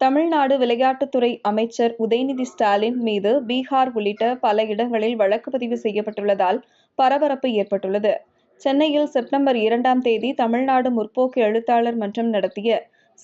தமிழ்நாடு விளையாட்டுத்துறை அமைச்சர் உதயநிதி ஸ்டாலின் மீது பீகார் உள்ளிட்ட பல இடங்களில் வழக்கு பதிவு செய்யப்பட்டுள்ளதால் பரபரப்பு ஏற்பட்டுள்ளது. சென்னையில் செப்டம்பர் இரண்டாம் தேதி தமிழ்நாடு முற்போக்கு எழுத்தாளர் மன்றம் நடத்திய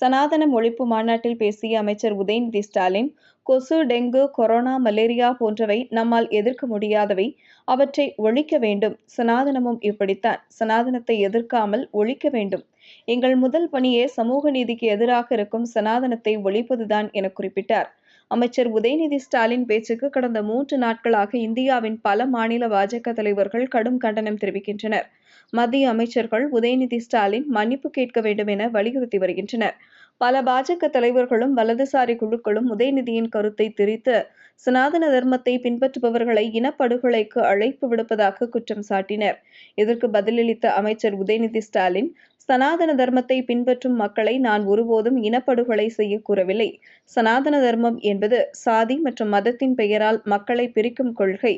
சனாதனம் ஒழிப்பு மாநாட்டில் பேசிய அமைச்சர் உதயநிதி ஸ்டாலின் கொசு டெங்கு கொரோனா மலேரியா போன்றவை நம்மால் எதிர்க்க முடியாதவை அவற்றை ஒழிக்க வேண்டும். சனாதனமும் இப்படித்தான். சனாதனத்தை எதிர்க்காமல் ஒழிக்க வேண்டும். எங்கள் முதல் பணியே சமூக நீதிக்கு எதிராக இருக்கும் சனாதனத்தை ஒழிப்பதுதான் என குறிப்பிட்டார். அமைச்சர் உதயநிதி ஸ்டாலின் பேச்சுக்கு கடந்த மூன்று நாட்களாக இந்தியாவின் பல மாநில பாஜக தலைவர்கள் கடும் கண்டனம் தெரிவிக்கின்றனர். மத்திய அமைச்சர்கள் உதயநிதி ஸ்டாலின் மன்னிப்பு கேட்க வேண்டும் என வலியுறுத்தி வருகின்றனர். பல பாஜக தலைவர்களும் வலதுசாரி குழுக்களும் உதயநிதியின் கருத்தை திரித்து சனாதன தர்மத்தை பின்பற்றுபவர்களை இனப்படுகொலைக்கு அழைப்பு விடுப்பதாக குற்றம் சாட்டினர். இதற்கு பதிலளித்த அமைச்சர் உதயநிதி ஸ்டாலின் சனாதன தர்மத்தை பின்பற்றும் மக்களை நான் ஒருபோதும் இனப்படுகொலை செய்ய கூறவில்லை. சனாதன தர்மம் என்பது சாதி மற்றும் மதத்தின் பெயரால் மக்களை பிரிக்கும் கொள்கை.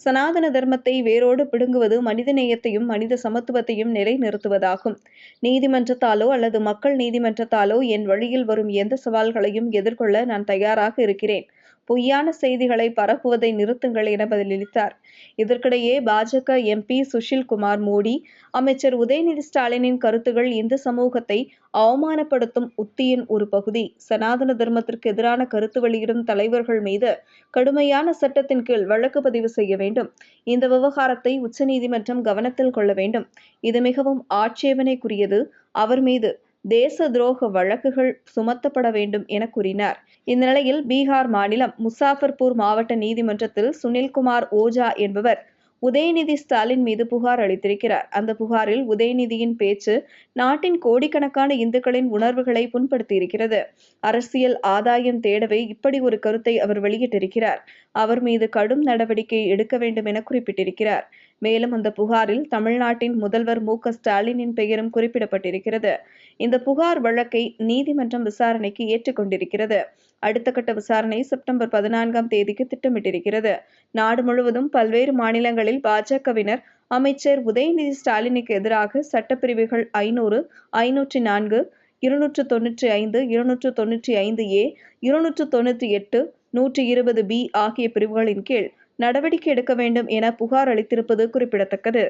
சனாதன தர்மத்தை வேரோடு பிடுங்குவது மனிதநேயத்தையும் மனித சமத்துவத்தையும் நிலைநிறுத்துவதாகும். நீதிமன்றத்தாலோ அல்லது மக்கள் நீதிமன்றத்தாலோ என் வழியில் வரும் எந்த சவால்களையும் எதிர்கொள்ள நான் தயாராக இருக்கிறேன். பொய்யான செய்திகளை பரப்புவதை நிறுத்துங்கள் என பதிலளித்தார். இதற்கிடையே பாஜக எம்பி சுஷில்குமார் மோடி அமைச்சர் உதயநிதி ஸ்டாலினின் கருத்துகள் இந்து சமூகத்தை அவமானப்படுத்தும் உத்தியின் ஒரு பகுதி. சனாதன தர்மத்திற்கு எதிரான கருத்து வெளியிடும் தலைவர்கள் மீது கடுமையான சட்டத்தின் கீழ் வழக்கு பதிவு செய்ய வேண்டும். இந்த விவகாரத்தை உச்சநீதிமன்றம் கவனத்தில் கொள்ள வேண்டும். இது மிகவும் ஆட்சேபனைக்குரியது. அவர் மீது தேச துரோக வழக்குகள் சுமத்தப்பட வேண்டும் என கூறினார். இந்த நிலையில் பீகார் மாநிலம் முசாஃபர்பூர் மாவட்ட நீதிமன்றத்தில் சுனில்குமார் ஓஜா என்பவர் உதயநிதி ஸ்டாலின் மீது புகார் அளித்திருக்கிறார். அந்த புகாரில் உதயநிதியின் பேச்சு நாட்டின் கோடிக்கணக்கான இந்துக்களின் உணர்வுகளை புண்படுத்தியிருக்கிறது. அரசியல் ஆதாயம் தேடவே இப்படி ஒரு கருத்தை அவர் வெளியிட்டிருக்கிறார். அவர் மீது கடும் நடவடிக்கை எடுக்க வேண்டும் என குறிப்பிட்டிருக்கிறார். மேலும் அந்த புகாரில் தமிழ்நாட்டின் முதல்வர் மு ஸ்டாலினின் பெயரும் குறிப்பிடப்பட்டிருக்கிறது. இந்த புகார் வழக்கை நீதிமன்றம் விசாரணைக்கு ஏற்றுக்கொண்டிருக்கிறது. அடுத்த கட்ட விசாரணை செப்டம்பர் பதினான்காம் தேதிக்கு திட்டமிட்டிருக்கிறது. நாடு முழுவதும் பல்வேறு மாநிலங்களில் பாஜகவினர் அமைச்சர் உதயநிதி ஸ்டாலினுக்கு எதிராக சட்டப்பிரிவுகள் ஐநூறு ஐநூற்றி நான்கு இருநூற்று தொன்னூற்றி ஐந்து இருநூற்று தொன்னூற்றி ஐந்து ஏ இருநூற்று தொன்னூற்றி எட்டு நூற்றி இருபது பி ஆகிய பிரிவுகளின் கீழ் நடவடிக்கை எடுக்க வேண்டும் என புகார் அளித்திருப்பது குறிப்பிடத்தக்கது.